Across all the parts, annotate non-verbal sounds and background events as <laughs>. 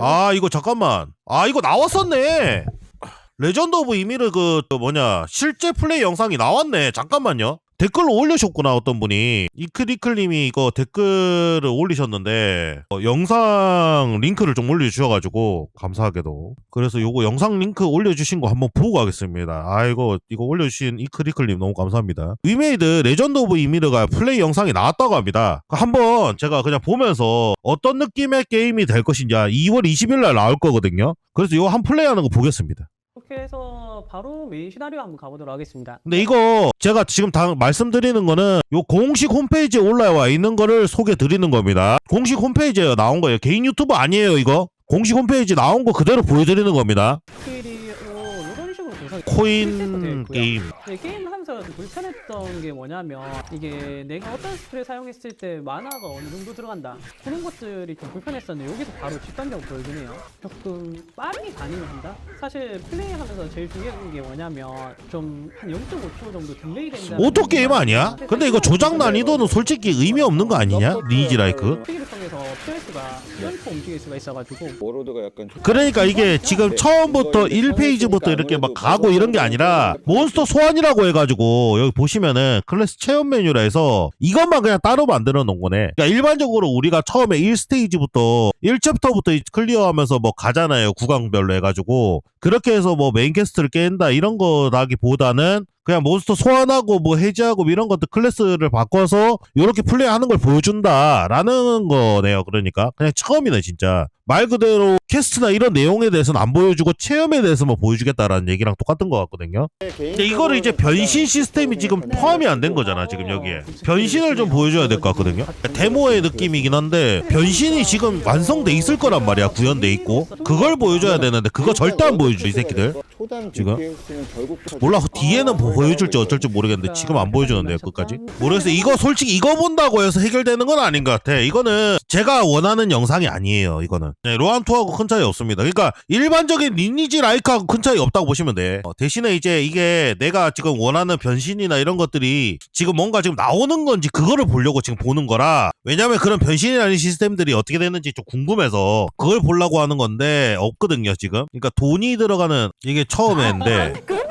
아 이거 잠깐만. 아 이거 나왔었네. 레전드 오브 이미르 그, 그 뭐냐 실제 플레이 영상이 나왔네. 잠깐만요 댓글로 올려셨구나 어떤 분이. 이클이클님이 이거 댓글을 올리셨는데 어, 영상 링크를 좀 올려주셔가지고 감사하게도. 그래서 요거 영상 링크 올려주신 거 한번 보고 가겠습니다. 아 이거 이거 올려주신 이클이클님 너무 감사합니다. 위메이드 레전드 오브 이미르가 플레이 영상이 나왔다고 합니다. 한번 제가 그냥 보면서 어떤 느낌의 게임이 될 것인지 2월 20일 날 나올 거거든요. 그래서 이거 한 플레이하는 거 보겠습니다 바로 메인 시나리오 한번 가보도록 하겠습니다. 근데 이거 제가 지금 다 말씀드리는 거는 요 공식 홈페이지에 올라와 있는 거를 소개 드리는 겁니다. 공식 홈페이지에 나온 거예요. 개인 유튜브 아니에요, 이거. 공식 홈페이지 나온 거 그대로 보여드리는 겁니다. 스킬이 코인 되어 있고요. 게임. 네, 게임 하면서 좀 불편했던 게 뭐냐면 이게 내가 어떤 스킬을 사용했을 때 만화가 어느 정도 들어간다 그런 것들이 좀 불편했었는데 여기서 바로 직관적으로 보여주네요 조금 빠르게 가능한다 사실 플레이하면서 제일 중요한 게 뭐냐면 좀 한 0.5초 정도 딜레이 된다 오토 게임 아니야? 근데 이거 조작 난이도는 솔직히 의미 없는 거 아니냐? 리니지 라이크. 스킬을 통해서 PS가 연포 움직일 수가 있어가지고 워로드가 약간 그러니까 이게 지금 처음부터 1페이지부터 이렇게 막 가고 이런 게 아니라 몬스터 소환이라고 해가지고 여기 보시면은 클래스 체험 메뉴라 해서 이것만 그냥 따로 만들어 놓은 거네. 그러니까 일반적으로 우리가 처음에 1스테이지부터 1챕터부터 클리어하면서 뭐 가잖아요. 구강별로 해가지고 그렇게 해서 뭐 메인 퀘스트를 깬다 이런 거라기보다는 그냥 몬스터 소환하고 뭐 해제하고 뭐 이런 것들 클래스를 바꿔서 이렇게 플레이하는 걸 보여준다라는 거네요. 그러니까 그냥 처음이네 진짜. 말 그대로 퀘스트나 이런 내용에 대해서는 안 보여주고 체험에 대해서만 보여주겠다라는 얘기랑 똑같은 것 같거든요. 근데 이거를 이제 변신 시스템이 지금 포함이 안 된 거잖아 지금 여기에. 변신을 좀 보여줘야 될 것 같거든요. 데모의 느낌이긴 한데 변신이 지금 완성돼 있을 거란 말이야 구현돼 있고. 그걸 보여줘야 되는데 그거 절대 안 보여줘 이 새끼들. 지금? 몰라 뒤에는 보- 보여줄지 어쩔지 모르겠는데 지금 안 보여주는데요 끝까지. 모르겠어요. 이거 솔직히 이거 본다고 해서 해결되는 건 아닌 것 같아. 이거는 제가 원하는 영상이 아니에요 이거는. 네, 로한2하고 큰 차이 없습니다 그러니까 일반적인 리니지 라이크하고 큰 차이 없다고 보시면 돼 어, 대신에 이제 이게 내가 지금 원하는 변신이나 이런 것들이 지금 뭔가 지금 나오는 건지 그거를 보려고 지금 보는 거라 왜냐면 그런 변신이라는 시스템들이 어떻게 되는지 좀 궁금해서 그걸 보려고 하는 건데 없거든요 지금 그러니까 돈이 들어가는 이게 처음인데 하면 안 돼.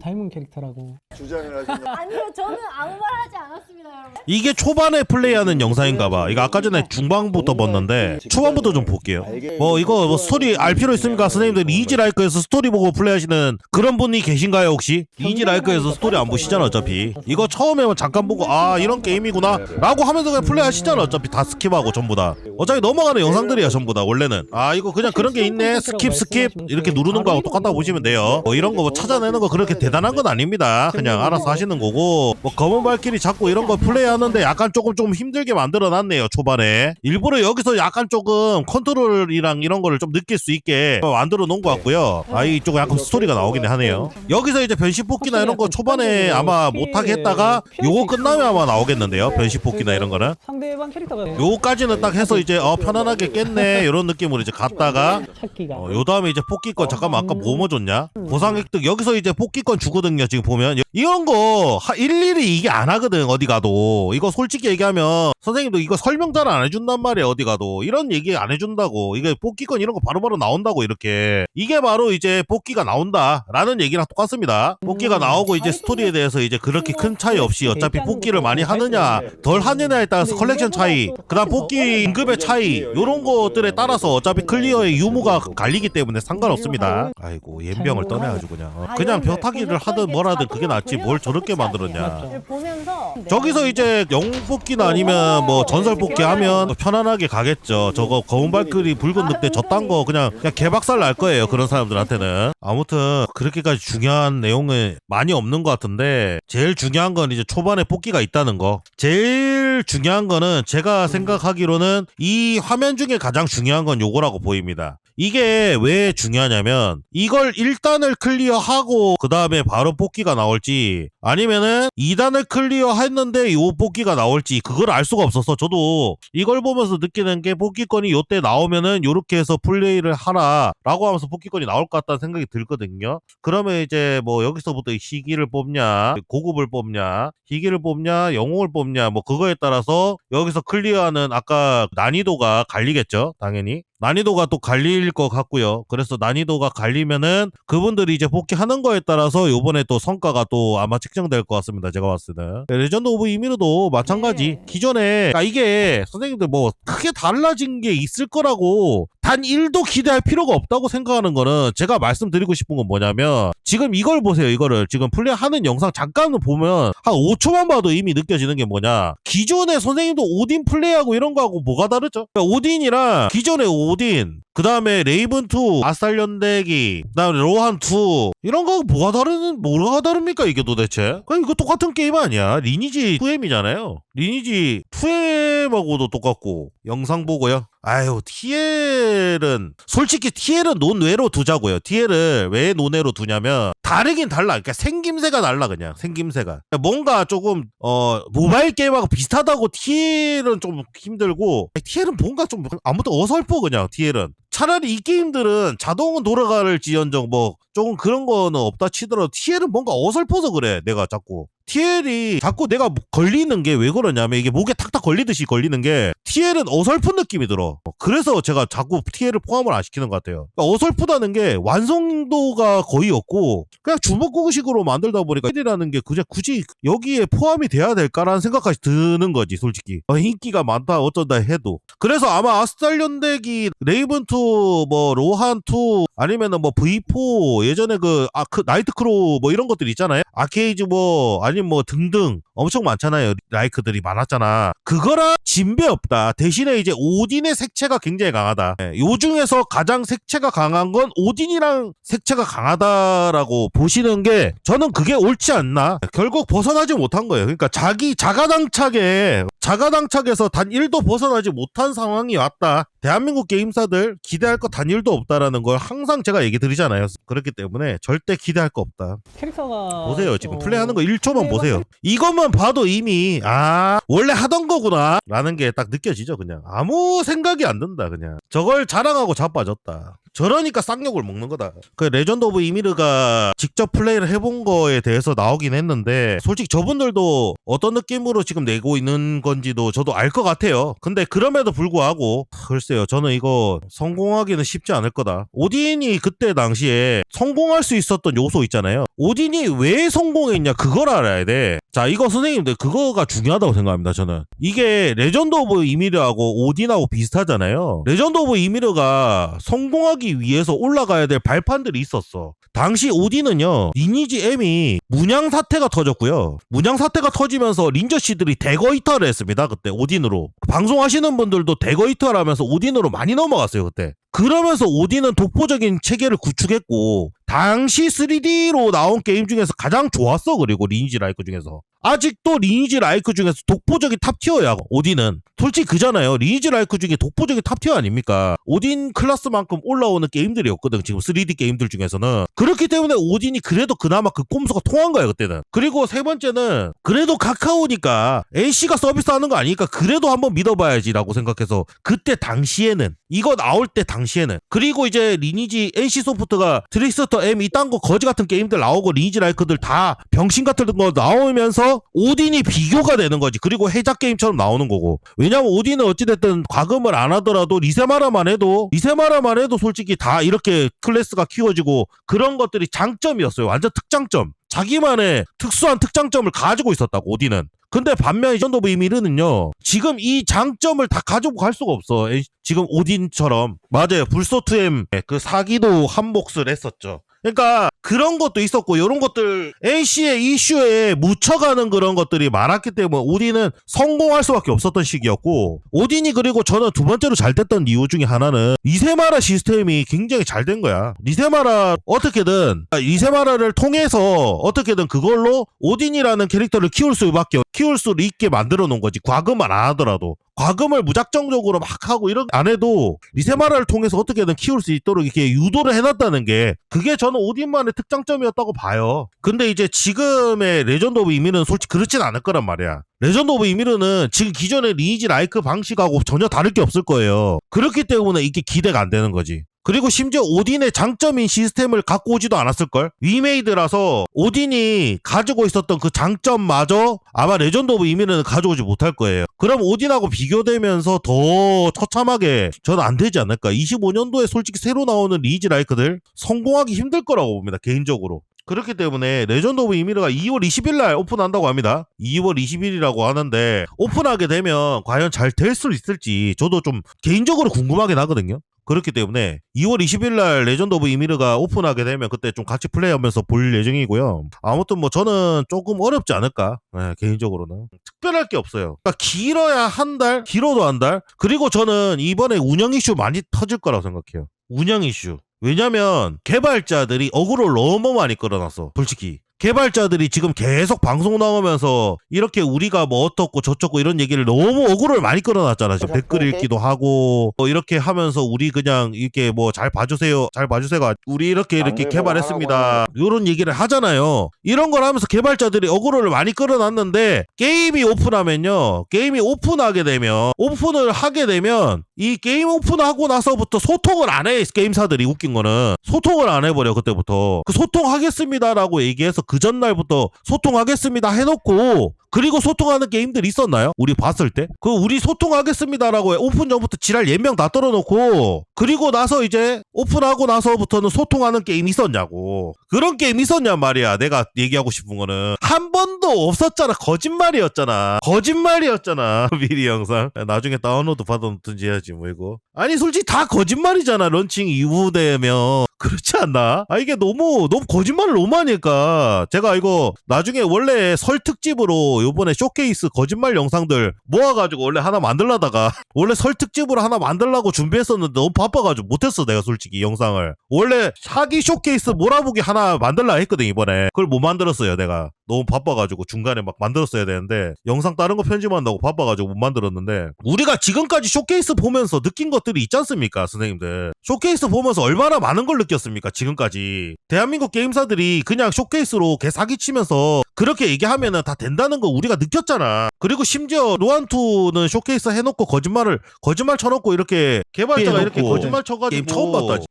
닮은 캐릭터라고 주장을 하시는 <laughs> 아니요, 저는 아무 말 하지 않았습니다, 여러분. 이게 초반에 플레이하는 영상인가봐. 이거 아까 전에 중반부터 봤는데 초반부터 좀 볼게요. 뭐 이거 뭐 스토리 알 필요 있습니까? 선생님들 리지 라이크에서 스토리 보고 플레이하시는 그런 분이 계신가요 혹시? 리지 라이크에서 스토리 안 보시잖아 어차피. 이거 처음에만 잠깐 보고 아 이런 게임이구나 라고 하면서 그냥 플레이하시잖아 어차피 다 스킵하고 전부 다. 어차피 넘어가는 영상들이야 전부 다 원래는. 아 이거 그냥 그런 게 있네 스킵 스킵 이렇게 누르는 거하고 똑같다고 보시면 돼요. 뭐 이런 거 뭐 찾아내는 거 그렇게 대단한 건 아닙니다. 그냥 알아서 하시는 거고 뭐 검은 발길이 자꾸 이런 거 플레이하는데 약간 조금 조금 힘들게 만들어 놨네요 초반에. 일부러 여기서 약간 조금 컨트롤이랑 이런 거를 좀 느낄 수 있게 만들어 놓은 것 같고요. 아 이쪽 약간 스토리가 나오긴 하네요. 여기서 이제 변신 뽑기나 이런 거 초반에 아마 못하게 했다가 요거 끝나면 아마 나오겠는데요 변신 뽑기나 이런 거는. 상대방 캐릭터가 요거까지는 딱 해서 이제 어 편안하게 깼네 이런 느낌으로 이제 갔다가 찾기가. 어, 요 다음에 이제 뽑기권 잠깐만 아까 뭐 뭐 줬냐? 보상 획득 여기서 이제 뽑기 권 주거든요 지금 보면. 이런 거 하- 일일이 이게 안 하거든 어디 가도. 이거 솔직히 얘기하면 선생님도 이거 설명 잘 안 해준단 말이야 어디 가도. 이런 얘기 안 해준다고. 이게 뽑기권 이런 거 바로 바로 나온다고 이렇게. 이게 바로 이제 뽑기가 나온다라는 얘기랑 똑같습니다. 뽑기가 음. 나오고 이제 스토리에 대해서 이제 그렇게 큰 차이 없이 어차피 뽑기를 많이 하느냐 덜 하느냐에 따라서 컬렉션 차이 그다음 뽑기 임금의 차이 요런 것들에 따라서 어차피 클리어의 유무가 갈리기 때문에 상관없습니다. 아이고 옌병을 떠내가지고 그냥. 어, 그냥 벼타기 를 하든 뭐라든 그게 낫지 뭘 저렇게 만들었냐 맞죠. 보면서 저기서 이제 영웅 뽑기나 아니면 뭐 전설 뽑기 하면 편안하게 가겠죠. 저거 검은 발길이 붉은 늑대 저딴 거 그냥 그냥 개박살 날 거예요. 그런 사람들한테는. 아무튼 그렇게까지 중요한 내용은 많이 없는 것 같은데 제일 중요한 건 이제 초반에 뽑기가 있다는 거. 제일 중요한 거는 제가 생각하기로는 이 화면 중에 가장 중요한 건 요거라고 보입니다. 이게 왜 중요하냐면 이걸 1단을 클리어하고 그 다음에 바로 뽑기가 나올지 아니면은 2단을 클리어했는데 요 뽑기가 나올지 그걸 알 수가 없어서 저도 이걸 보면서 느끼는 게 뽑기권이 요때 나오면은 요렇게 해서 플레이를 하라 라고 하면서 뽑기권이 나올 것 같다는 생각이 들거든요. 그러면 이제 뭐 여기서부터 희기를 뽑냐 고급을 뽑냐 희기를 뽑냐 영웅을 뽑냐 뭐 그거에 따라서 여기서 클리어하는 아까 난이도가 갈리겠죠 당연히 난이도가 또 갈릴 것 같고요. 그래서 난이도가 갈리면은 그분들이 이제 복귀하는 거에 따라서 요번에 또 성과가 또 아마 측정될 것 같습니다. 제가 봤을 때는. 레전드 오브 이미르도 마찬가지. 네. 기존에 아, 이게 선생님들 뭐 크게 달라진 게 있을 거라고 단 1도 기대할 필요가 없다고 생각하는 거는 제가 말씀드리고 싶은 건 뭐냐면 지금 이걸 보세요. 이거를 지금 플레이하는 영상 잠깐 보면 한 5초만 봐도 이미 느껴지는 게 뭐냐. 기존에 선생님도 오딘 플레이하고 이런 거하고 뭐가 다르죠? 그러니까 오딘이랑 기존의 오딘 그 다음에 레이븐2, 아살연대기, 그 다음에 로한2, 이런 거 뭐가 다른, 뭐가 다릅니까, 이게 도대체? 그냥 이거 똑같은 게임 아니야. 리니지 2M이잖아요. 리니지 2M하고도 똑같고, 영상 보고요. 아유, TL은, 솔직히 TL은 논외로 두자고요. TL을 왜 논외로 두냐면, 다르긴 달라. 그러니까 생김새가 달라, 그냥. 생김새가. 뭔가 조금, 어, 모바일 게임하고 비슷하다고 TL은 좀 힘들고, TL은 뭔가 좀, 아무튼 어설퍼, 그냥, TL은. 차라리 이 게임들은 자동은 돌아갈 지연정 뭐 조금 그런 거는 없다 치더라도 TL은 뭔가 어설퍼서 그래 내가 자꾸 TL이 자꾸 내가 걸리는 게 왜 그러냐면 이게 목에 탁탁 걸리듯이 걸리는 게 TL은 어설픈 느낌이 들어. 그래서 제가 자꾸 TL을 포함을 안 시키는 것 같아요. 그러니까 어설프다는 게 완성도가 거의 없고 그냥 주먹구구식으로 만들다 보니까 TL이라는 게 그냥 굳이 여기에 포함이 돼야 될까라는 생각까지 드는 거지 솔직히. 어, 인기가 많다 어쩐다 해도. 그래서 아마 아스탈련대기 레이븐2 뭐 로한2 아니면은 뭐 V4 예전에 그 아크 나이트 크로우 뭐 이런 것들 있잖아요. 아케이즈 뭐 아니면 뭐 등등 엄청 많잖아요. 라이크들이 많았잖아. 그거랑 진배 없다. 대신에 이제 오딘의 색채가 굉장히 강하다. 예, 요 중에서 가장 색채가 강한 건 오딘이랑 색채가 강하다라고 보시는 게 저는 그게 옳지 않나. 결국 벗어나지 못한 거예요. 그러니까 자기 자가당착에 자가당착에서 단 1도 벗어나지 못한 상황이 왔다. 대한민국 게임사들 기대할 거 단 1도 없다라는 걸 항상 제가 얘기 드리잖아요. 그렇기 때문에 절대 기대할 거 없다. 캐릭터가 보세요 지금. 어, 플레이하는 거 1초만 플레이가 보세요. 이것만 봐도 이미 아 원래 하던 거구나. 라는 게 딱 느껴지죠 그냥. 아무 생각이 안 든다 그냥. 저걸 자랑하고 자빠졌다 저러니까 쌍욕을 먹는 거다 그 레전드 오브 이미르가 직접 플레이를 해본 거에 대해서 나오긴 했는데 솔직히 저분들도 어떤 느낌으로 지금 내고 있는 건지도 저도 알 것 같아요 근데 그럼에도 불구하고 글쎄요 저는 이거 성공하기는 쉽지 않을 거다 오딘이 그때 당시에 성공할 수 있었던 요소 있잖아요 오딘이 왜 성공했냐 그걸 알아야 돼. 자 이거 선생님들 그거가 중요하다고 생각합니다 저는. 이게 레전드 오브 이미르하고 오딘하고 비슷하잖아요. 레전드 오브 이미르가 성공하기 위해서 올라가야 될 발판들이 있었어. 당시 오딘은요 리니지 M이 문양 사태가 터졌고요. 문양 사태가 터지면서 린저 씨들이 대거이터를 했습니다 그때 오딘으로. 방송하시는 분들도 대거이터를 하면서 오딘으로 많이 넘어갔어요 그때. 그러면서 오딘은 독보적인 체계를 구축했고 당시 3D로 나온 게임 중에서 가장 좋았어 그리고 리니지 라이크 중에서. 아직도 리니지 라이크 중에서 독보적인 탑티어야 오딘은. 솔직히 그잖아요. 리니지 라이크 중에 독보적인 탑티어 아닙니까? 오딘 클래스만큼 올라오는 게임들이 없거든 지금 3D 게임들 중에서는. 그렇기 때문에 오딘이 그래도 그나마 그 꼼수가 통한 거야 그때는. 그리고 세 번째는 그래도 카카오니까 NC가 서비스하는 거 아니니까 그래도 한번 믿어봐야지라고 생각해서 그때 당시에는 이거 나올 때 당시에는. 그리고 이제 리니지 NC 소프트가 트릭스터 M 이딴 거 거지 같은 게임들 나오고 리니지 라이크들 다 병신 같은 거 나오면서 오딘이 비교가 되는 거지. 그리고 해작 게임처럼 나오는 거고. 왜냐면 오딘은 어찌됐든 과금을 안 하더라도 리세마라만 해도 리세마라만 해도 솔직히 다 이렇게 클래스가 키워지고 그런 것들이 장점이었어요. 완전 특장점. 자기만의 특수한 특장점을 가지고 있었다고 오딘은. 근데 반면 이전도 오브 이미르는요 지금 이 장점을 다 가지고 갈 수가 없어. 지금 오딘처럼. 맞아요. 불소투엠 그 사기도 한 몫을 했었죠 그러니까 그런 것도 있었고 이런 것들 NC의 이슈에 묻혀가는 그런 것들이 많았기 때문에 오딘은 성공할 수밖에 없었던 시기였고 오딘이 그리고 저는 두 번째로 잘 됐던 이유 중에 하나는 리세마라 시스템이 굉장히 잘 된 거야. 리세마라 어떻게든 리세마라를 통해서 어떻게든 그걸로 오딘이라는 캐릭터를 키울 수밖에 키울 수 있게 만들어 놓은 거지. 과금을 안 하더라도 과금을 무작정적으로 막 하고 이런 안 해도 리세마라를 통해서 어떻게든 키울 수 있도록 이렇게 유도를 해놨다는 게 그게 저는 오딘만의 특장점이었다고 봐요. 근데 이제 지금의 레전드 오브 이미르는 솔직히 그렇진 않을 거란 말이야. 레전드 오브 이미르는 지금 기존의 리니지 라이크 방식하고 전혀 다를 게 없을 거예요. 그렇기 때문에 이게 기대가 안 되는 거지. 그리고 심지어 오딘의 장점인 시스템을 갖고 오지도 않았을걸? 위메이드라서 오딘이 가지고 있었던 그 장점마저 아마 레전드 오브 이미는 가져오지 못할 거예요. 그럼 오딘하고 비교되면서 더 처참하게 저는 안 되지 않을까. 25년도에 솔직히 새로 나오는 리즈 라이크들 성공하기 힘들 거라고 봅니다. 개인적으로. 그렇기 때문에 레전드 오브 이미르가 2월 20일 날 오픈한다고 합니다. 2월 20일이라고 하는데 오픈하게 되면 과연 잘 될 수 있을지 저도 좀 개인적으로 궁금하긴 하거든요. 그렇기 때문에 2월 20일 날 레전드 오브 이미르가 오픈하게 되면 그때 좀 같이 플레이하면서 볼 예정이고요. 아무튼 뭐 저는 조금 어렵지 않을까 네, 개인적으로는 특별할 게 없어요. 그러니까 길어야 한 달, 길어도 한 달. 그리고 저는 이번에 운영 이슈 많이 터질 거라고 생각해요. 운영 이슈. 왜냐면 개발자들이 어그로를 너무 많이 끌어놨어. 솔직히. 개발자들이 지금 계속 방송 나오면서 이렇게 우리가 뭐 어떻고 저쩌고 이런 얘기를 너무 어그로를 많이 끌어놨잖아. 지금 댓글 읽기도 하고 뭐 이렇게 하면서 우리 그냥 이렇게 뭐 잘 봐주세요. 잘 봐주세요가 우리 이렇게 이렇게 개발했습니다. 이런 얘기를 하잖아요. 이런 걸 하면서 개발자들이 어그로를 많이 끌어놨는데 게임이 오픈하면요. 게임이 오픈하게 되면 오픈을 하게 되면 이 게임 오픈하고 나서부터 소통을 안 해. 게임사들이 웃긴 거는 소통을 안 해버려 그때부터 그 소통하겠습니다라고 얘기해서 그 전날부터 소통하겠습니다 해놓고 그리고 소통하는 게임들이 있었나요? 우리 봤을 때? 그 우리 소통하겠습니다라고 오픈 전부터 지랄 예명 다 떨어놓고 그리고 나서 이제 오픈하고 나서부터는 소통하는 게임 있었냐고. 그런 게임 있었냔 말이야. 내가 얘기하고 싶은 거는. 한 번도 없었잖아. 거짓말이었잖아. 거짓말이었잖아. <laughs> 미리 영상. 나중에 다운로드 받아놓든지 해야지 뭐 이거. 아니 솔직히 다 거짓말이잖아. 런칭 이후 되면. 그렇지 않나? 아 이게 너무 너무 거짓말을 너무 하니까. 제가 이거 나중에 원래 설 특집으로 요번에 쇼케이스 거짓말 영상들 모아가지고 원래 하나 만들라다가 <laughs> 원래 설 특집으로 하나 만들라고 준비했었는데 너무 바빠가지고 못했어 내가 솔직히 영상을. 원래 사기 쇼케이스 몰아보기 하나 만들라 했거든 이번에. 그걸 못 만들었어요 내가 너무 바빠가지고 중간에 막 만들었어야 되는데 영상 다른 거 편집한다고 바빠가지고 못 만들었는데 우리가 지금까지 쇼케이스 보면서 느낀 것들이 있지 않습니까 선생님들? 쇼케이스 보면서 얼마나 많은 걸 느꼈습니까 지금까지? 대한민국 게임사들이 그냥 쇼케이스로 개 사기 치면서 그렇게 얘기하면은 다 된다는 거 우리가 느꼈잖아. 그리고 심지어 로안2는 쇼케이스 해놓고 거짓말을 거짓말 쳐놓고 이렇게 개발자가 이렇게 거짓말 쳐가지고 게임 처음 봤다.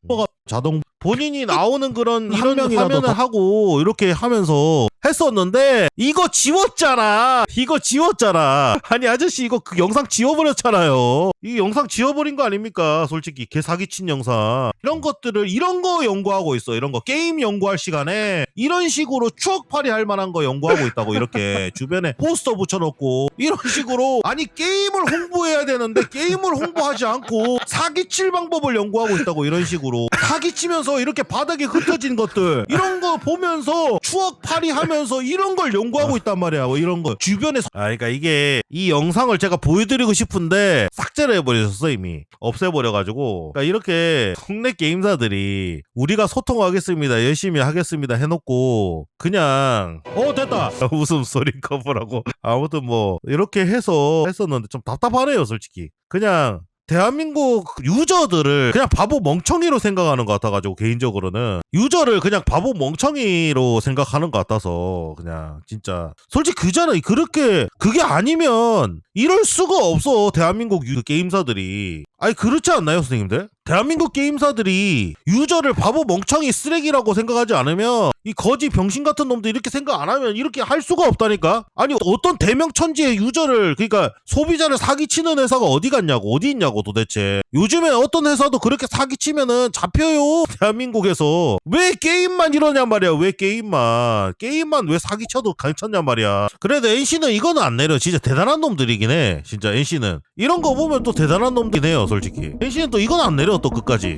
자동 본인이 나오는 그런 한 이런 명이라도 화면을 더- 하고 이렇게 하면서 했었는데 이거 지웠잖아. 이거 지웠잖아. 아니 아저씨 이거 그 영상 지워버렸잖아요. 이 영상 지워버린 거 아닙니까? 솔직히 개 사기친 영상 이런 것들을 이런 거 연구하고 있어. 이런 거 게임 연구할 시간에 이런 식으로 추억팔이 할 만한 거 연구하고 있다고 이렇게 <laughs> 주변에 포스터 붙여놓고 이런 식으로 아니 게임을 홍보해야 되는데 게임을 홍보하지 않고 사기칠 방법을 연구하고 있다고 이런 식으로 사기치면서 이렇게 바닥에 흩어진 것들. 이런 거 보면서 추억 팔이 하면서 이런 걸 연구하고 있단 말이야. 뭐 이런 거. 주변에 아 그러니까 이게 이 영상을 제가 보여드리고 싶은데 삭제를 해버리셨어 이미. 없애버려가지고. 그러니까 이렇게 국내 게임사들이 우리가 소통하겠습니다 열심히 하겠습니다 해놓고 그냥 어 됐다. <laughs> 웃음소리 커버라고. 아무튼 뭐 이렇게 해서 했었는데 좀 답답하네요 솔직히. 그냥 대한민국 유저들을 그냥 바보 멍청이로 생각하는 것 같아가지고 개인적으로는. 유저를 그냥 바보 멍청이로 생각하는 것 같아서 그냥. 진짜. 솔직히 그잖아 그렇게 그게 아니면 이럴 수가 없어 대한민국 유, 게임사들이. 아니 그렇지 않나요 선생님들? 대한민국 게임사들이 유저를 바보 멍청이 쓰레기라고 생각하지 않으면 이 거지 병신 같은 놈들 이렇게 생각 안 하면 이렇게 할 수가 없다니까? 아니 어떤 대명 천지의 유저를 그러니까 소비자를 사기치는 회사가 어디 갔냐고 어디 있냐고 도대체. 요즘에 어떤 회사도 그렇게 사기치면은 잡혀요 대한민국에서. 왜 게임만 이러냔 말이야 왜 게임만. 게임만 왜 사기쳐도 괜찮냔 말이야. 그래도 NC는 이거는 안 내려. 진짜 대단한 놈들이긴 해 진짜 NC는. 이런 거 보면 또 대단한 놈들이긴 해요 솔직히. NC는 또 이건 안 내려 또 끝까지.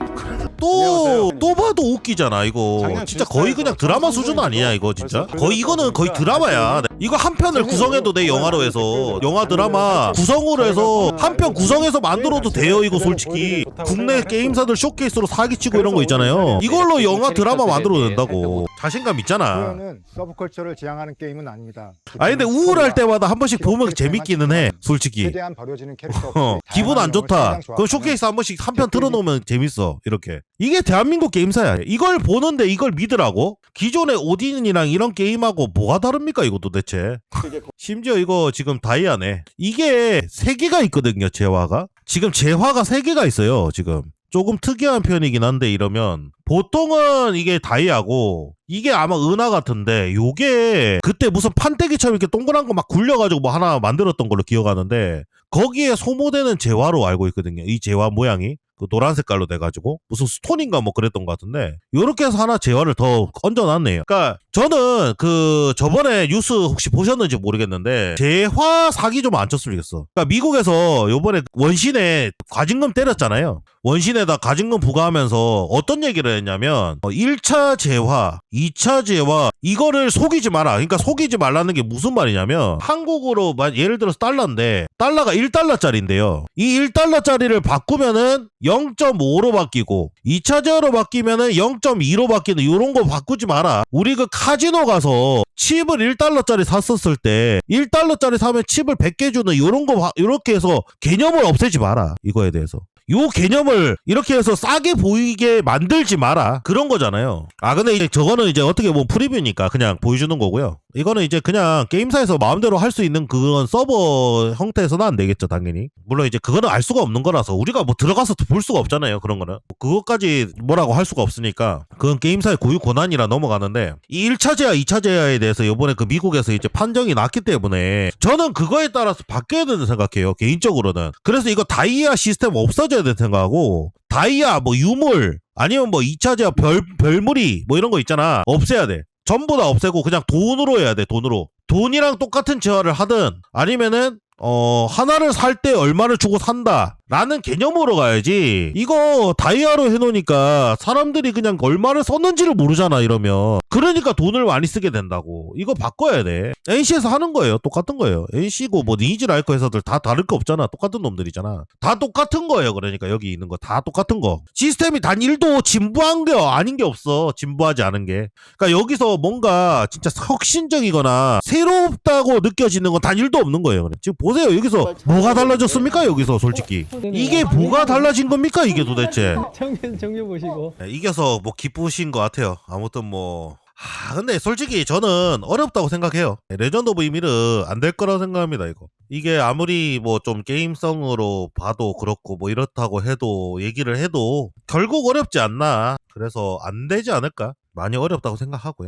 또 또 봐도 웃기잖아 이거. 진짜 거의 그냥 드라마 수준 아니야 이거 진짜? 거의 이거는 거의 드라마야. 이거 한 편을 구성해도 돼 영화로 해서. 영화 드라마 구성으로 해서 한 편 구성해서 만들어도 돼요 이거 솔직히 국내 게임사들 쇼케이스로 사기치고 이런 거 있잖아요 이걸로 영화 드라마 만들어도 된다고 자신감 있잖아 는 서브컬처를 지향하는 게임은 아닙니다. 아니 근데 우울할 때마다 한 번씩 보면 재밌기는 해 솔직히 최대한 버려지는 캐릭터. <laughs> 어, 기분 안 좋다. 그럼 쇼케이스 한 번씩 한 편 틀어놓으면 재밌어. 이렇게. 이게 대한민국 게임사야. 이걸 보는데 이걸 믿으라고? 기존의 오딘이랑 이런 게임하고 뭐가 다릅니까, 이거 도대체? 이게 심지어 이거 지금 다이아네. 이게 세 개가 있거든요, 재화가. 지금 재화가 세 개가 있어요, 지금. 조금 특이한 편이긴 한데 이러면 보통은 이게 다이아고 이게 아마 은하 같은데 요게 그때 무슨 판때기처럼 이렇게 동그란 거 막 굴려가지고 뭐 하나 만들었던 걸로 기억하는데 거기에 소모되는 재화로 알고 있거든요. 이 재화 모양이. 그 노란 색깔로 돼가지고 무슨 스톤인가 뭐 그랬던 것 같은데 요렇게 해서 하나 재화를 더 얹어놨네요. 그러니까 저는 그 저번에 뉴스 혹시 보셨는지 모르겠는데 재화 사기 좀 안 쳤으면 좋겠어. 그러니까 미국에서 요번에 원신에 과징금 때렸잖아요. 원신에다 과징금 부과하면서 어떤 얘기를 했냐면 1차 재화, 2차 재화 이거를 속이지 마라. 그러니까 속이지 말라는 게 무슨 말이냐면 한국으로 만- 예를 들어서 달러인데 달러가 1달러짜리인데요. 이 1달러짜리를 바꾸면은 0.5로 바뀌고 2차 재화로 바뀌면은 0.2로 바뀌는 이런 거 바꾸지 마라. 우리 그 카지노 가서 칩을 1달러짜리 샀었을 때 1달러짜리 사면 칩을 100개 주는 이런 거 바- 이렇게 해서 개념을 없애지 마라. 이거에 대해서. 요 개념을 이렇게 해서 싸게 보이게 만들지 마라. 그런 거잖아요. 아, 근데 이제 저거는 이제 어떻게 보면 프리뷰니까 그냥 보여주는 거고요. 이거는 이제 그냥 게임사에서 마음대로 할 수 있는 그건 서버 형태에서는 안 되겠죠, 당연히. 물론 이제 그거는 알 수가 없는 거라서 우리가 뭐 들어가서 볼 수가 없잖아요, 그런 거는. 그것까지 뭐라고 할 수가 없으니까 그건 게임사의 고유 권한이라 넘어가는데 이 1차 제야, 2차 제야에 대해서 이번에 그 미국에서 이제 판정이 났기 때문에 저는 그거에 따라서 바뀌어야 된다고 생각해요, 개인적으로는. 그래서 이거 다이아 시스템 없어져야 된다고 생각하고 다이아 뭐 유물 아니면 뭐 2차 제야 별 별무리 뭐 이런 거 있잖아. 없애야 돼. 전부 다 없애고 그냥 돈으로 해야 돼 돈으로. 돈이랑 똑같은 재화를 하든 아니면은 어 하나를 살 때 얼마를 주고 산다 라는 개념으로 가야지. 이거 다이아로 해놓으니까 사람들이 그냥 얼마를 썼는지를 모르잖아 이러면. 그러니까 돈을 많이 쓰게 된다고. 이거 바꿔야 돼. NC에서 하는 거예요. 똑같은 거예요. NC고 뭐 니즈 라이커 회사들 다 다를 거 없잖아. 똑같은 놈들이잖아. 다 똑같은 거예요. 그러니까 여기 있는 거 다 똑같은 거. 시스템이 단 1도 진부한 게 아닌 게 없어. 진부하지 않은 게. 그러니까 여기서 뭔가 진짜 혁신적이거나 새롭다고 느껴지는 건 단 1도 없는 거예요. 지금 보세요. 여기서 뭐가 달라졌습니까? 여기서 솔직히. 이게 뭐가 달라진 겁니까? 이게 도대체. <laughs> 정면 정면 보시고 네, 이겨서 뭐 기쁘신 것 같아요. 아무튼 뭐. 아, 근데 솔직히 저는 어렵다고 생각해요. 레전드 오브 이미르 안 될 거라고 생각합니다, 이거. 이게 아무리 뭐 좀 게임성으로 봐도 그렇고 뭐 이렇다고 해도 얘기를 해도 결국 어렵지 않나. 그래서 안 되지 않을까? 많이 어렵다고 생각하고요.